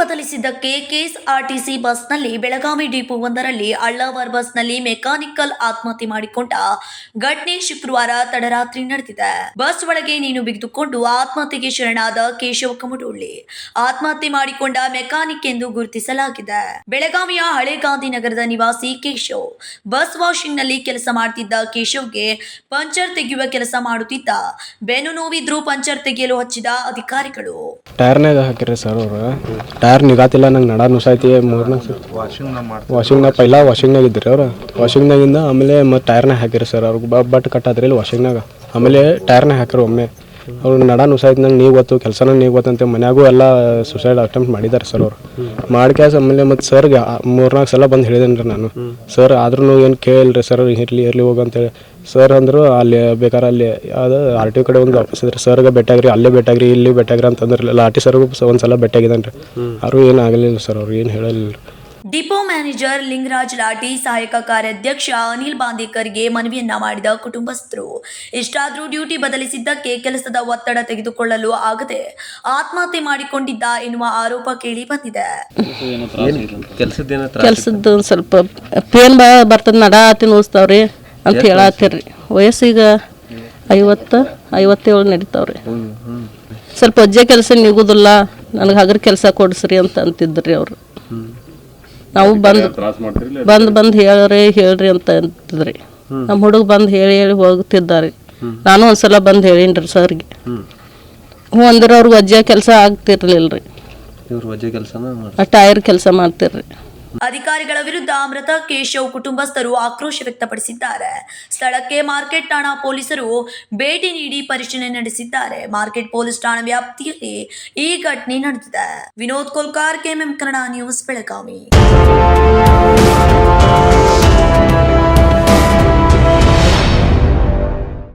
ಬದಲಿಸಿದ್ದಕ್ಕೆ KSRTC ಬಸ್ನಲ್ಲಿ Belagavi depot ಒಂದರಲ್ಲಿ ಅಳ್ಳಾವರ್ ಬಸ್ನಲ್ಲಿ ಮೆಕ್ಯಾನಿಕಲ್ ಆತ್ಮಹತ್ಯೆ ಮಾಡಿಕೊಂಡ ಘಟನೆ ಶುಕ್ರವಾರ ತಡರಾತ್ರಿ ನಡೆದಿದೆ. ಬಸ್ ಒಳಗೆ ನೀನು ಬಿಗಿದುಕೊಂಡು ಆತ್ಮಹತ್ಯೆಗೆ ಶರಣಾದ ಕೇಶವ ಕಮಟೊಳ್ಳಿ ಆತ್ಮಹತ್ಯೆ ಮಾಡಿಕೊಂಡ ಮೆಕ್ಯಾನಿಕ್ ಎಂದು ಗುರುತಿಸಲಾಗಿದೆ. ಬೆಳಗಾವಿಯ ಹಳೆ ಗಾಂಧಿನಗರದ ನಿವಾಸಿ ಕೇಶವ್, ಬಸ್ ವಾಷಿಂಗ್ನಲ್ಲಿ ಕೆಲಸ ಮಾಡುತ್ತಿದ್ದ ಕೇಶವ್ಗೆ ಪಂಚರ್ ತೆಗೆಯುವ ಕೆಲಸ ಮಾಡುತ್ತಿದ್ದ. ಬೆನ್ನು ನೋವಿದ್ರು ಪಂಚರ್ ತೆಗೆಯಲು ಹಚ್ಚಿದ ಅಧಿಕಾರಿಗಳು. ಟೈರ್ನಾಗ ಹಾಕಿರಿ ಸರ್ ಅವ್ರು. ಟೈರ್ ನಿಗಾತಿಲ್ಲ ನಂಗೆ ನಡ ನುಸಾಯ್ತಿ ಮೂರ್ನಾಗ ವಾಷಿಂಗ್ನಾಗ ಪೈಲ ವಾಷಿಂಗ್ನಾಗ ಇದ್ರಿ ಅವ್ರು. ವಾಷಿಂಗ್ನಾಗಿಂದ ಆಮೇಲೆ ಮತ್ತು ಟೈರ್ನಾಗ ಹಾಕಿರಿ ಸರ್ ಅವ್ರಿಗೆ ಬಟ್ ಬಟ್ ಕಟ್ಟಾದ್ರಿ ಇಲ್ಲಿ ವಾಷಿಂಗ್ನಾಗ ಆಮೇಲೆ ಟೈರ್ನಾಗ ಹಾಕಿರಿ ಒಮ್ಮೆ. ಅವ್ರು ನಡ ನುಸಾಯ್ತು ನಂಗೆ ನೀವು ಗೊತ್ತು ಕೆಲಸನ ನೀವು ಗೊತ್ತಂತೆ ಮನ್ಯಾಗೂ ಎಲ್ಲ ಸುಸೈಡ್ ಅಟೆಂಪ್ಟ್ ಮಾಡಿದ್ದಾರೆ ಸರ್ ಅವರು. ಮಾಡ್ಕ್ಯಾಸ ಆಮೇಲೆ ಮತ್ತು ಸರ್ಗೆ ಮೂರ್ನಾಲ್ಕು ಸಲ ಬಂದು ಹೇಳಿದೇನೆ ರೀ ನಾನು ಸರ್ ಆದ್ರೂ ಏನು ಕೇಳಿಲ್ರಿ ಸರ್ ಇರ್ಲಿ ಇರ್ಲಿ ಹೋಗು ಅಂತೇಳಿ ಸರ್ ಅಂದರು ಅಲ್ಲಿ ಬೇಕಾದ್ರೆ ಅಲ್ಲಿ ಅದು ಆರ್ ಟಿ ಕಡೆ ಒಂದು ಆಫೀಸ್ ಇದ್ರೆ ಸರ್ಗೆ ಬೆಟ್ಟಾಗ್ರಿ ಅಲ್ಲೇ ಬೆಟ್ಟಾಗ್ರಿ ಇಲ್ಲಿ ಬೆಟ್ಟಾಗ್ರಿ ಅಂತಂದ್ರೆ ಲಾಟಿ ಸರ್ಗೂ ಒಂದು ಸಲ ಬೆಟ್ಟಾಗಿದ್ದಾನೆ ರೀ ಅವರು ಏನು ಆಗಲಿಲ್ಲ ಸರ್ ಅವ್ರು ಏನು ಹೇಳಲಿಲ್ಲ ಡಿಪೋ ಮ್ಯಾನೇಜರ್ ಲಿಂಗರಾಜ್ ಲಾಟಿ ಸಹಾಯಕ ಕಾರ್ಯಾಧ್ಯಕ್ಷ ಅನಿಲ್ ಬಾಂದೇಕರ್ಗೆ ಮನವಿಯನ್ನ ಮಾಡಿದ ಕುಟುಂಬಸ್ಥರು. ಇಷ್ಟಾದರೂ ಡ್ಯೂಟಿ ಬದಲಿಸಿದ್ದಕ್ಕೆ ಕೆಲಸದ ಒತ್ತಡ ತೆಗೆದುಕೊಳ್ಳಲು ಆಗದೆ ಆತ್ಮಹತ್ಯೆ ಮಾಡಿಕೊಂಡಿದ್ದ ಎನ್ನುವ ಆರೋಪ ಕೇಳಿ ಬಂದಿದೆ. ಕೆಲಸದ್ದು ಸ್ವಲ್ಪ ಪೇನ್ ಬಾ ಬರ್ತದೆ ನಡ ಆತಿ ನೋಡ್ತಾವ್ರಿ ಅಂತ ಹೇಳತ್ತೀರಿ ವಯಸ್ಸೀಗ ಐವತ್ತು ಐವತ್ತೇಳು ನಡೀತಾವ್ರಿ. ಸ್ವಲ್ಪ ಅಜ್ಜೆ ಕೆಲಸ ನಿಗುದಿಲ್ಲ ನನಗೆ ಹಗರ್ ಕೆಲಸ ಕೊಡಿಸ್ರಿ ಅಂತ ಅಂತಿದ್ರಿ ಅವರು. ನಾವು ಬಂದು ಬಂದು ಬಂದು ಹೇಳ್ರಿ ಹೇಳ್ರಿ ಅಂತ ಅಂತಿದ್ರಿ. ನಮ್ಮ ಹುಡುಗ ಬಂದು ಹೇಳಿ ಹೇಳಿ ಹೋಗ್ತಿದ್ದಾರೆ. ನಾನು ಒಂದ್ಸಲ ಬಂದು ಹೇಳಿನ್ರಿ ಸರ್ಗೆ. ಹ್ಞೂ ಅಂದ್ರೆ ಅವ್ರಿಗೆ ವಜ್ಜೆ ಕೆಲಸ ಆಗ್ತಿರ್ಲಿಲ್ಲ ರೀ ಟೈರ್ ಕೆಲಸ ಮಾಡ್ತಿರ್ರಿ. ಅಧಿಕಾರಿಗಳ ವಿರುದ್ಧ ಮೃತ ಕೇಶವ್ ಕುಟುಂಬಸ್ಥರು ಆಕ್ರೋಶ ವ್ಯಕ್ತಪಡಿಸಿದ್ದಾರೆ. ಸ್ಥಳಕ್ಕೆ ಮಾರ್ಕೆಟ್ ಠಾಣಾ ಪೊಲೀಸರು ಭೇಟಿ ನೀಡಿ ಪರಿಶೀಲನೆ ನಡೆಸಿದ್ದಾರೆ. ಮಾರ್ಕೆಟ್ ಪೊಲೀಸ್ ಠಾಣಾ ವ್ಯಾಪ್ತಿಯಲ್ಲಿ ಈ ಘಟನೆ ನಡೆದಿದೆ. Vinod Kolkar, KMM Kannada news, Belagavi.